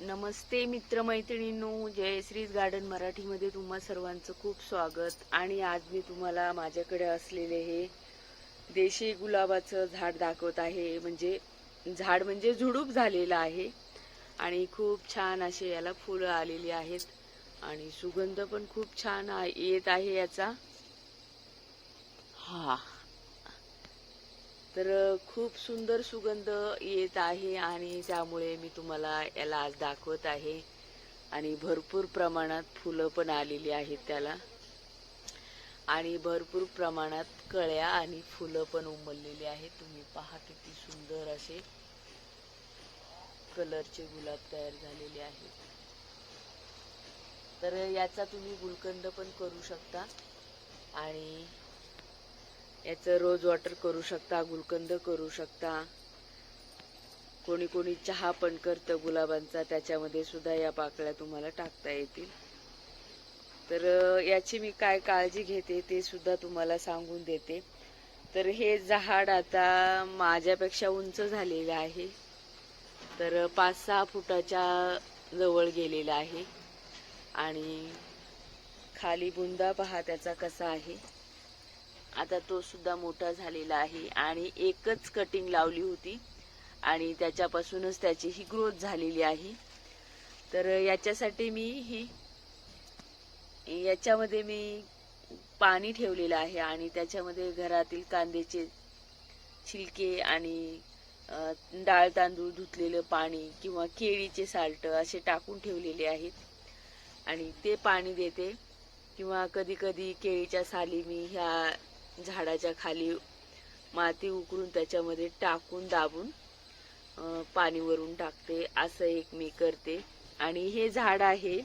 नमस्ते मित्रमैत्रिणींनो जय श्रीज garden मराठीमध्ये तुम्हा सर्वांचं खूप स्वागत. आणि आज मी तुम्हाला माझ्याकडे असलेले हे देशी गुलाबाचं झाड दाखवत आहे. म्हणजे झाड म्हणजे झुडूप झालेलं आहे. आणि खूप छान असे याला फुलं आलेली आहेत. आणि सुगंध पण खूप छान येत आहे याचा. हा. तर खूप सुंदर सुगंध येत आहे आणि त्यामुळे मी तुम्हाला याला आज दाखवत आहे. आणि भरपूर प्रमाणात फुलं पण आलेली आहेत त्याला. आणि भरपूर प्रमाणात कळ्या आणि फुलं पण उमललेली आहेत. तुम्ही पहा किती सुंदर असे कलरचे गुलाब तयार झालेले आहेत. तर याचा तुम्ही गुलकंद पण करू शकता. आणि याचं रोज वॉटर करू शकता गुलकंद करू शकता. कोणी कोणी चहा पण करतं गुलाबांचा त्याच्यामध्ये सुद्धा या पाकळ्या तुम्हाला टाकता येतील. तर याची मी काय काळजी घेते ते सुद्धा तुम्हाला सांगून देते. तर हे झाड आता माझ्यापेक्षा उंच झालेलं आहे. तर पाच सहा फुटाच्या जवळ गेलेलं आहे. आणि खाली बुंदा पहा त्याचा कसा आहे. आता तो सुद्धा मोठा झालेला आहे आणि एकच कटिंग लावली होती. आणि त्याच्यापासूनच त्याची ही ग्रोथ झालेली आहे. तर याच्यासाठी मी ही याच्यामध्ये मी पाणी ठेवलेलं आहे आणि त्याच्यामध्ये घरातील कांद्याचे छिलके आणि डाळ तांदूळ धुतलेलं पाणी किंवा केळीचे साल्ट असे टाकून ठेवलेले आहेत. आणि ते पाणी देते. किंवा कधी कधी केळीच्या साली मी ह्या झाडाच्या खाली माती उकरून त्याच्यामध्ये टाकून दाबून पाणी वरून टाकते. असं एक मी करते. आणि हे झाड आहे.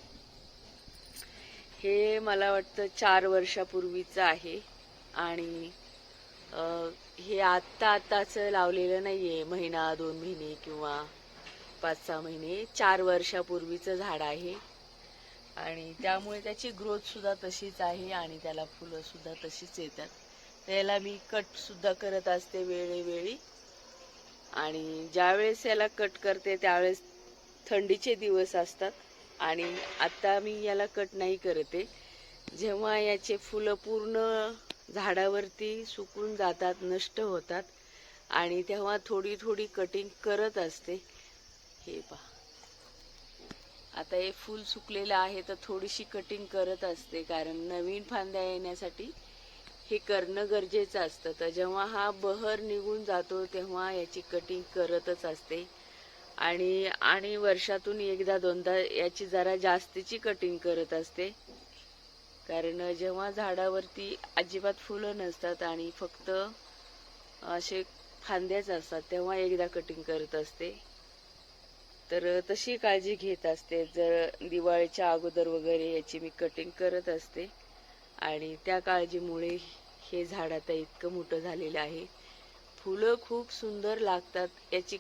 हे मला वाटतं चार वर्षापूर्वीचं आहे. आणि हे आत्ता आत्ताच लावलेलं नाही आहे महिना दोन महिने किंवा पाच सहा महिने. चार वर्षापूर्वीचं झाड आहे. आणि त्यामुळे त्याची ग्रोथसुद्धा तशीच आहे आणि त्याला फुलंसुद्धा तशीच येतात. त्याला मी कट सुद्धा करत असते वेळेवेळी. आणि ज्यावेळेस याला कट करते त्यावेळेस थंडीचे दिवस असतात. आणि आत्ता मी याला कट नाही करते. जेव्हा याचे फुलं पूर्ण झाडावरती सुकून जातात नष्ट होतात. आणि तेव्हा थोडी थोडी कटिंग करत असते. हे पहा. आता हे फूल सुकलेलं आहे तर थोडीशी कटिंग करत असते. कारण नवीन फांद्या येण्यासाठी हे करणं गरजेचं असतं. तर जेव्हा हा बहर निघून जातो तेव्हा याची कटिंग करतच असते. आणि आणि वर्षातून एकदा दोनदा याची जरा जास्तीची कटिंग करत असते. कारण जेव्हा झाडावरती अजिबात फुलं नसतात आणि फक्त असे फांद्याच असतात तेव्हा एकदा कटिंग करत असते. तर तशी काळजी घेत असते. जर दिवाळीच्या अगोदर वगैरे याची मी कटिंग करत असते. आणि त्या काळजीमुळे हे झाड आता इतकं मोठं झालेलं आहे. फुलं खूप सुंदर लागतात याची.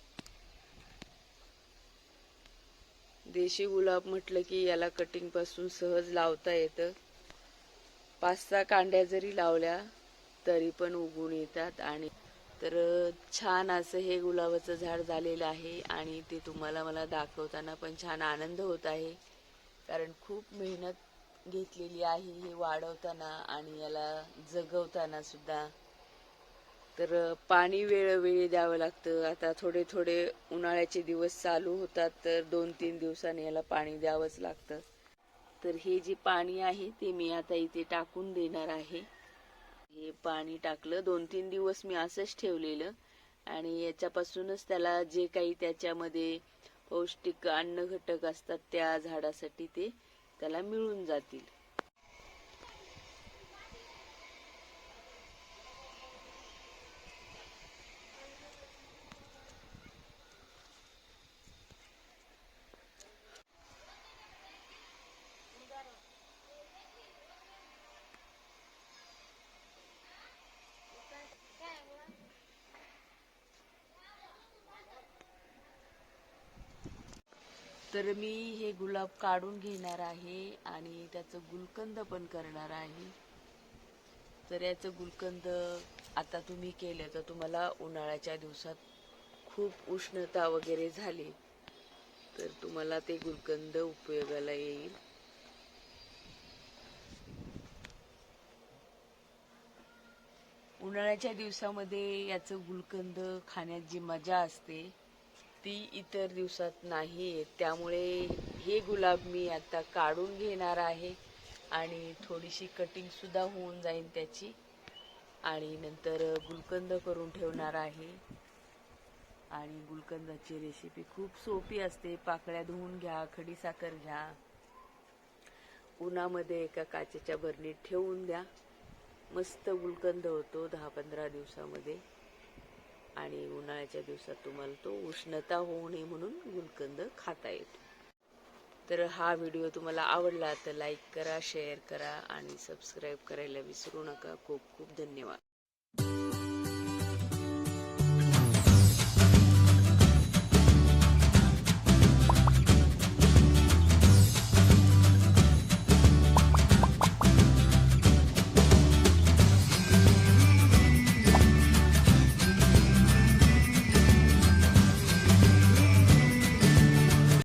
देशी गुलाब म्हटलं की याला कटिंगपासून सहज लावता येतं. पाच सहा कांड्या जरी लावल्या तरी पण उगून येतात आणि तर छान असं हे गुलाबाचं झाड झालेलं आहे आणि ते तुम्हाला मला दाखवताना पण छान आनंद होत आहे. कारण खूप मेहनत घेतलेली आहे हे वाढवताना आणि याला जगवताना सुद्धा. तर पाणी वेळोवेळी द्यावं लागतं. आता थोडे थोडे उन्हाळ्याचे दिवस चालू होतात तर दोन तीन दिवसांनी याला पाणी द्यावंच लागतं. तर हे जे पाणी आहे ते मी आता इथे टाकून देणार आहे. हे पाणी टाकलं. दोन तीन दिवस मी असंच ठेवलेलं. आणि याच्यापासूनच त्याला जे काही त्याच्यामध्ये पौष्टिक अन्न घटक असतात त्या झाडासाठी ते त्याला मिळून जातील. तर मी हे गुलाब काढून घेणार आहे आणि त्याचं गुलकंद पण करणार आहे. तर याचं गुलकंद आता तुम्ही केलं तर तुम्हाला उन्हाळ्याच्या दिवसात खूप उष्णता वगैरे झाली तर तुम्हाला ते गुलकंद उपयोगाला येईल. उन्हाळ्याच्या दिवसामध्ये याचं गुलकंद खाण्यात जी मजा असते ती इतर दिवसात नाही आहे त्यामुळे हे गुलाब मी आता काढून घेणार आहे आणि थोडीशी कटिंगसुद्धा होऊन जाईल त्याची. आणि नंतर गुलकंद करून ठेवणार आहे. आणि गुलकंदाची रेसिपी खूप सोपी असते. पाकळ्या धुवून घ्या खडीसाखर घ्या. उन्हामध्ये एका काचेच्या बरणीत ठेवून द्या. मस्त गुलकंद होतो दहा पंधरा दिवसामध्ये. आणि उन्हाळ्याच्या दिवसात तुम्हाला तो उष्णता होऊ नये म्हणून गुलकंद खाता येतो. तर हा व्हिडिओ तुम्हाला आवडला तर लाईक करा शेअर करा आणि सबस्क्राईब करायला विसरू नका. खूप खूप धन्यवाद.